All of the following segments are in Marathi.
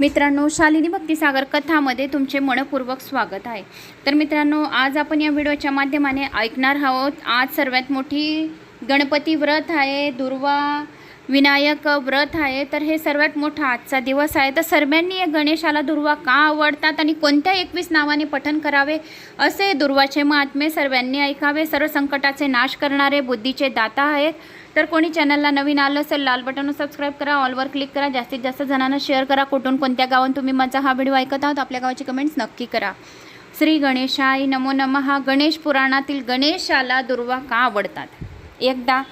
मित्रांनो शालिनी भक्तिसागर कथामध्ये तुमचे मनपूर्वक स्वागत आहे. तर मित्रांनो आज आपण या व्हिडिओच्या माध्यमाने ऐकणार आहोत आज सर्वात मोठी गणपती व्रत आहे दुर्वा विनायक व्रत आहे. तर हे सर्वात मोठा आजचा दिवस आहे. तर सर्वांनी या गणेशाला दुर्वा का आवडतात आणि कोणत्या एकवीस नावाने पठन करावे असे दुर्वाचे महात्मे सर्वांनी ऐकावे. सर्व संकटाचे नाश करणारे बुद्धीचे दाता आहेत. तर कोणी चॅनलला नवीन आलं असेल लाल बटन सबस्क्राईब करा ऑलवर क्लिक करा जास्तीत जास्त जणांना शेअर करा कुठून कोणत्या गावात तुम्ही माझा हा व्हिडिओ ऐकत आहात आपल्या गावाची कमेंट्स नक्की करा. श्री गणेशाय नमो नमः गणेश पुराणातील गणेशाला दुर्वा का आवडतात? एकदा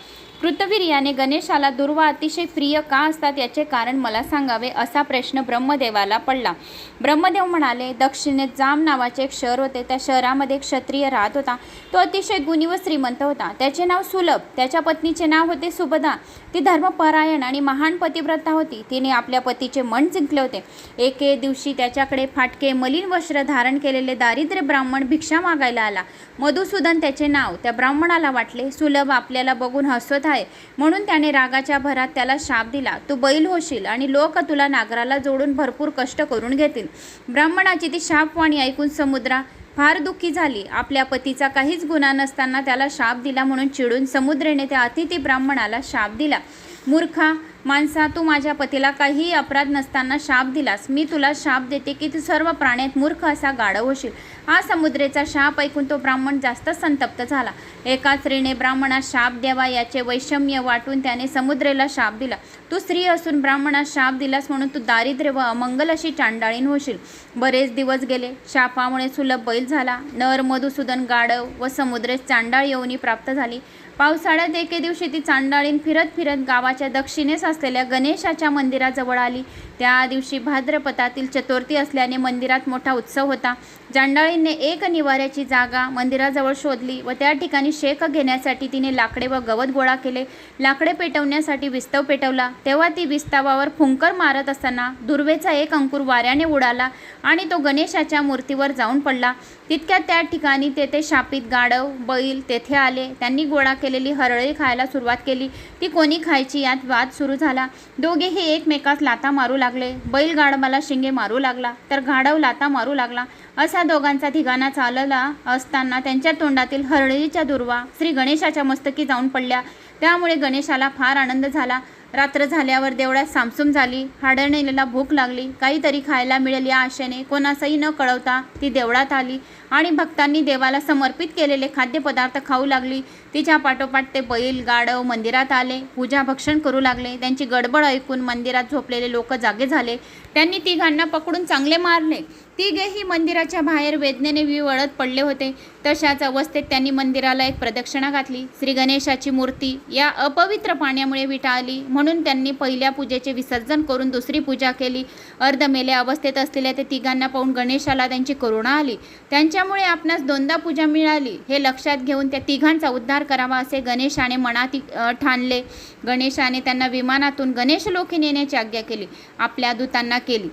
कृतवीर याने गणेशाला दुर्वा अतिशय प्रिय का असतात याचे कारण मला सांगावे असा प्रश्न ब्रह्मदेवाला पडला. ब्रह्मदेव म्हणाले दक्षिणेत जाम नावाचे एक शहर होते. त्या शहरामध्ये एक क्षत्रिय राहत होता. तो अतिशय गुणी व श्रीमंत होता. त्याचे नाव सुलभ. त्याच्या पत्नीचे नाव होते सुभदा ती धर्मपरायण आणि महान पतिव्रता होती. तिने आपल्या पतीचे मन जिंकले होते. एके दिवशी त्याच्याकडे फाटके मलिन वस्त्र धारण केलेले दारिद्र्य ब्राह्मण भिक्षा मागायला आला. मधुसूदन त्याचे नाव. त्या ब्राह्मणाला वाटले सुलभ आपल्याला बघून हसवत आहे. म्हणून त्याने रागाच्या भरात त्याला शाप दिला. तू बैल होशील आणि लोक तुला नागराला जोडून भरपूर कष्ट करून घेतील. ब्राह्मणाची ती शापवाणी ऐकून समुद्रा फार दुःखी झाली. आपल्या पतीचा काहीच गुन्हा नसताना त्याला शाप दिला म्हणून चिडून समुद्रेने त्या अतिथी ब्राह्मणाला शाप दिला. मूर्खा माणसा तू माझ्या पतीला काहीही अपराध नसताना शाप दिलास. मी तुला शाप देते की तू सर्व प्राण्यात मूर्ख असा गाढव होशील. हा समुद्रेचा शाप ऐकून तो ब्राह्मण जास्त संतप्त झाला. एका स्त्रीने ब्राह्मणास शाप द्यावा याचे वैषम्य वाटून त्याने समुद्रेला शाप दिला. तू स्त्री असून ब्राह्मणास शाप दिलास म्हणून तू दारिद्र्य व अमंगल अशी चांडाळीन होशील. बरेच दिवस गेले. शापामुळे सुलभ बैल झाला. नर मधुसूदन गाढव व समुद्रेस चांडाळ येऊनी प्राप्त झाली. पावसाळ्यात एके दिवशी ती चांडाळीन फिरत फिरत गावाच्या दक्षिणेस असलेल्या गणेशाच्या मंदिराजवळ आली. त्या दिवशी भाद्रपदातील चतुर्थी असल्याने मंदिरात मोठा उत्सव होता. जांडाळीने एक निवाऱ्याची जागा मंदिराजवळ शोधली व त्या ठिकाणी शेक घेण्यासाठी तिने लाकडे व गवत गोळा केले. लाकडे पेटवण्यासाठी विस्तव पेटवला. तेव्हा ती विस्तवावर फुंकर मारत असताना दुर्वेचा एक अंकुर वाऱ्याने उडाला आणि तो गणेशाच्या मूर्तीवर जाऊन पडला. तितक्यात त्या ठिकाणी तेथे शापित गाढव बैल तेथे आले. त्यांनी गोळा केलेली हरळी खायला सुरुवात केली. ती कोणी खायची यात वाद सुरू झाला. दोघेही एकमेकास लाता मारू लागले. लागले. बैलगाड मला शिंगे मारू लागला. तर घाडव लाता मारू लागला. असा दोघांचा धिगाणा चालला असताना त्यांच्या तोंडातील हरळीच्या दुर्वा श्री गणेशाच्या मस्तकी जाऊन पडल्या. त्यामुळे गणेशाला फार आनंद झाला. रात्र झाल्यावर देवळात सामसूम झाली. हाडणेला भूक लागली. काहीतरी खायला मिळेल या आशेने कोणासही न कळवता ती देवळात आली. आणि भक्तांनी देवाला समर्पित केलेले खाद्यपदार्थ खाऊ लागली. तिच्या पाठोपाठ ते बैल गाढव मंदिरात आले. पूजा भक्षण करू लागले. त्यांची गडबड ऐकून मंदिरात झोपलेले लोक जागे झाले. त्यांनी तिघांना पकडून चांगले मारले. तिघेही मंदिराच्या बाहेर वेदनेने विवळत पडले होते. तशाच अवस्थेत त्यांनी मंदिराला एक प्रदक्षिणा घातली. श्री गणेशाची मूर्ती या अपवित्र पाण्यामुळे विटाळली. म्हणून त्यांनी पहिल्या पूजेचे विसर्जन करून दुसरी पूजा केली. अर्धमेल्या अवस्थेत असलेल्या ते तिघांना पाहून गणेशाला त्यांची करुणा आली. त्यांच्या त्यांच्यामुळे आपणास दोनदा पूजा मिळाली हे लक्षात घेऊन त्या तिघांचा उद्धार करावा असे गणेशाने मनात ठाणले. गणेशाने त्यांना विमानातून गणेश लोकी नेण्याची आज्ञा केली आपल्या दूतांना केली.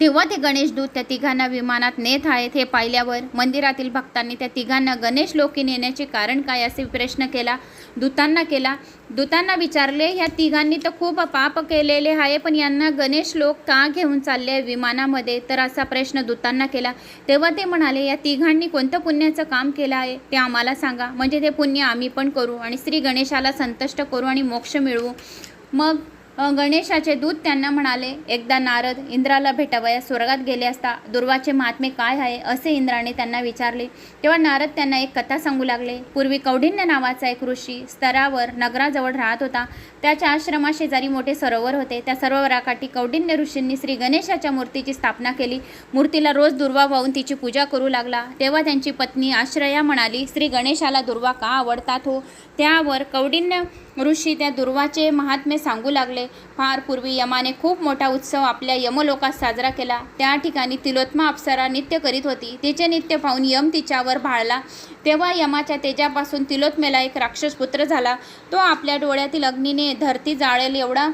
तेव्हा ते गणेश दूत त्या तिघांना विमानात नेत आहेत हे पाहिल्यावर मंदिरातील भक्तांनी त्या तिघांना गणेश लोकी नेण्याचे कारण काय असे प्रश्न केला. दूतांना केला. दूतांना विचारले ह्या तिघांनी तर खूप पाप केलेले आहे पण यांना गणेश लोक का घेऊन चालले विमानामध्ये? तर असा प्रश्न दूतांना केला. तेव्हा ते म्हणाले या तिघांनी कोणतं पुण्याचं काम केलं आहे? ते आम्हाला सांगा. म्हणजे ते पुण्य आम्ही पण करू आणि श्री गणेशाला संतुष्ट करू आणि मोक्ष मिळवू. मग गणेशाचे दूत त्यांना म्हणाले एकदा नारद इंद्राला भेटावया स्वर्गात गेले असता दुर्वाचे महात्मे काय आहे? असे इंद्राने त्यांना विचारले. तेव्हा नारद त्यांना एक कथा सांगू लागले. पूर्वी कौढिन्य नावाचा एक ऋषी स्तरावर नगराजवळ राहत होता. त्याच्या आश्रमाशेजारी मोठे सरोवर होते. त्या सरोवराकाठी कौडिन्य ऋषींनी श्री गणेशाच्या मूर्तीची स्थापना केली. मूर्तीला रोज दुर्वा वाहून तिची पूजा करू लागला. तेव्हा त्यांची पत्नी आश्रया म्हणाली श्री गणेशाला दुर्वा का आवडतात हो? त्यावर कौडिन्य ऋषी त्या दुर्वाचे महात्मे सांगू लागले. फार पूर्वी यमाने खूप मोठा उत्सव आपल्या यमलोकात साजरा केला. त्या ठिकाणी तिलोत्मा अप्सरा नित्य करीत होती. तिचे नित्य पाहून यम तिच्यावर भाळला. तेव्हा यमाच्या तेजापासून तिलोत्मेला एक राक्षस पुत्र झाला. तो आपल्या डोळ्यातील अग्नीने धरती जाळेल एवढा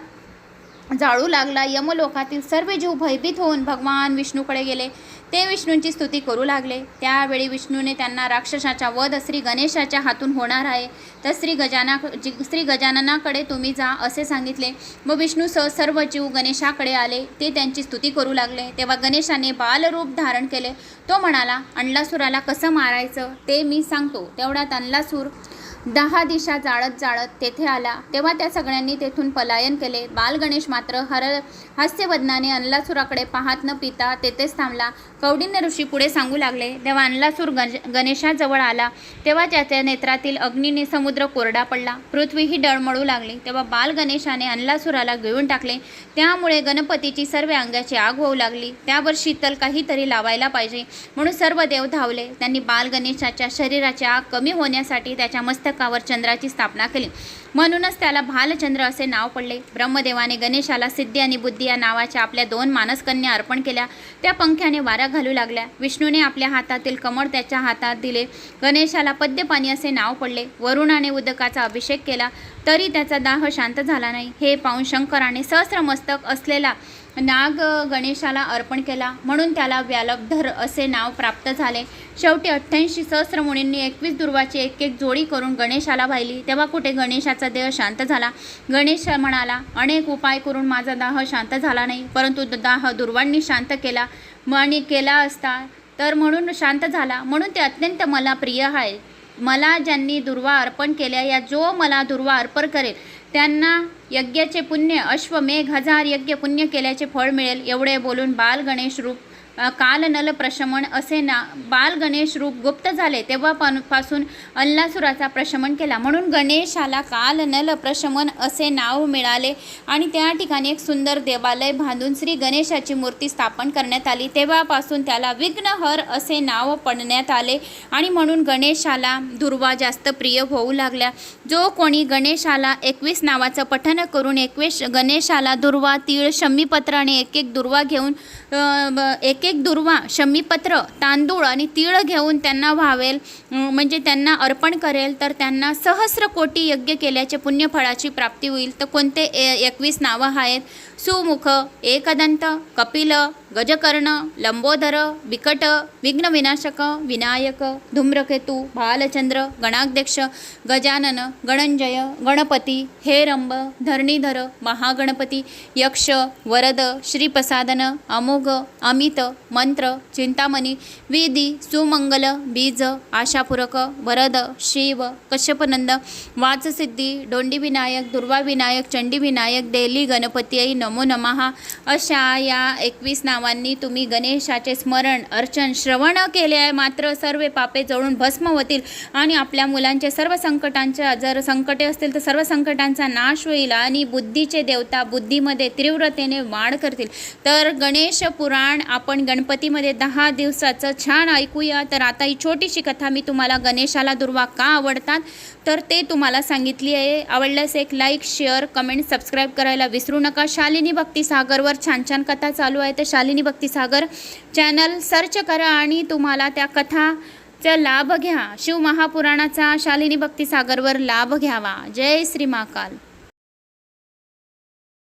जाळू लागला. यमलोकातील सर्व जीव भयभीत होऊन भगवान विष्णूकडे गेले. ते विष्णूंची स्तुती करू लागले. त्यावेळी विष्णूने त्यांना राक्षसाचा वध श्री गणेशाच्या हातून होणार आहे. तर श्री गजाना जी- श्री गजाननाकडे तुम्ही जा असे सांगितले. व विष्णू स सर्व जीव गणेशाकडे आले. ते त्यांची स्तुती करू लागले. तेव्हा गणेशाने बालरूप धारण केले. तो म्हणाला अंडलासुराला कसं मारायचं? ते मी सांगतो. तेवढ्यात अंडलासूर दहा दिशा जाळत जाळत तेथे आला. तेव्हा त्या सगळ्यांनी तेथून पलायन केले. बाल गणेश मात्र हर हास्यवदनाने अनलासुराकडे पाहत न पिता तेथेच थांबला. कौडिन्य ऋषी पुढे सांगू लागले तेव्हा अनलासूर गज गणेशाजवळ आला. तेव्हा त्याच्या नेत्रातील अग्नीने समुद्र कोरडा पडला. पृथ्वीही डळमळू लागली. तेव्हा बाल गणेशाने अनलासुराला गिळून टाकले. त्यामुळे गणपतीची सर्व अंगाची आग होऊ लागली. त्यावर शीतल काहीतरी लावायला पाहिजे म्हणून सर्व देव धावले. त्यांनी बाल गणेशाच्या शरीराची आग कमी होण्यासाठी त्याच्या मस्तक मस्तकावर चंद्राची स्थापना केली. म्हणूनच त्याला भालचंद्र असे नाव पडले. ब्रह्मदेवाने गणेशाला सिद्धी आणि बुद्धी या नावाच्या आपल्या दोन मानसकन्या अर्पण केल्या. त्या पंख्याने वारा घालू लागल्या. विष्णूने आपल्या हातातील कमळ त्याच्या हातात दिले. गणेशाला पद्यपाणी असे नाव पडले. वरुणाने उदकाचा अभिषेक केला. तरी त्याचा दाह शांत झाला नाही. हे पाहून शंकराने सहस्रमस्तक असलेला नाग गणेशाला अर्पण केला. म्हणून त्याला व्यालब्धर असे नाव प्राप्त झाले. शेवटी अठ्ठ्याऐंशी सहस्र मुनींनी एकवीस दुर्वाची एक एक जोडी करून गणेशाला वाहिली तेव्हा कुठे गणेशाचा देह शांत झाला? गणेश म्हणाला अनेक उपाय करून माझा दाह शांत झाला नाही. परंतु दाह दुर्वांनी शांत केला आणि केला असता तर म्हणून शांत झाला. म्हणून ते अत्यंत मला प्रिय आहे. मला ज्यांनी दुर्वा अर्पण केल्या या जो मला दुर्वा अर्पण करेल त्यांना यज्ञाचे पुण्य अश्वमेघ हजार यज्ञ पुण्य केल्याचे फळ मिळेल एवढे बोलून बाल गणेश रूप कालनल प्रशमन असे ना बाल गणेश रूप गुप्त झाले तेव्हा पासून अल्लासुराचा प्रशमन केला. म्हणून गणेशाला कालनल प्रशमन असे नाव मिळाले आणि त्या ठिकाणी एक सुंदर देवालय बांधून श्री गणेशाची मूर्ती स्थापन करण्यात आली. तेव्हापासून त्याला विघ्नहर असे नाव पडण्यात आले आणि म्हणून गणेशाला दुर्वा जास्त प्रिय होऊ लागल्या. जो कोणी गणेशाला एकवीस नावाचं पठण करून एकवीस गणेशाला दुर्वा तीळ शमीपत्र आणि एक एक दुर्वा घेऊन एक एक एक दुर्वा शमीपत्र तांदूळ आणि तीळ घेऊन त्यांना व्हावेल म्हणजे त्यांना अर्पण करेल तर त्यांना सहस्र कोटी यज्ञ केल्याचे पुण्यफळाची प्राप्ती होईल. तर कोणते ए- एकवीस नावं आहेत? सुमुख एकदंत कपिल गजकर्ण लंबोदर विकट विघ्नविनाशक विनायक धूम्रकेतू बालचंद्र गणाध्यक्ष गजानन गणंजय गणपती हेरंब धरणीधर महागणपती यक्ष वरद श्रीप्रसादन अमोघ अमित मंत्र चिंतामणी विधी सुमंगल बीज आशापूरक वरद शिव कश्यपनंद वाचसिद्धी डोंडीविनायक दुर्वाविनायक चंडीविनायक देली गणपती आई नमो नमहा अशा या एकवीस नावांनी तुम्ही गणेशाचे स्मरण अर्चन श्रवण केले आहे. मात्र सर्व पापे जळून भस्म होतील आणि आपल्या मुलांचे सर्व संकटांच्या जर संकटे असतील तर सर्व संकटांचा नाश होईल आणि बुद्धीचे देवता बुद्धीमध्ये तीव्रतेने वाढ करतील. तर गणेश पुराण आपण गणपतीमध्ये दहा दिवसाचं छान ऐकूया. तर आता ही छोटीशी कथा मी तुम्हाला गणेशाला दुर्वा का आवडतात? तर ते तुम्हाला सांगितली आहे. आवडल्यास एक लाईक शेअर कमेंट सबस्क्राईब करायला विसरू नका. शाल शालिनी भक्तीसागरवर छान छान कथा चालू आहे. तर शालिनी भक्तीसागर चॅनल सर्च करा आणि तुम्हाला त्या कथाचा लाभ घ्या. शिव महापुराणाचा शालिनी भक्तीसागरवर लाभ घ्यावा. जय श्री महाकाल.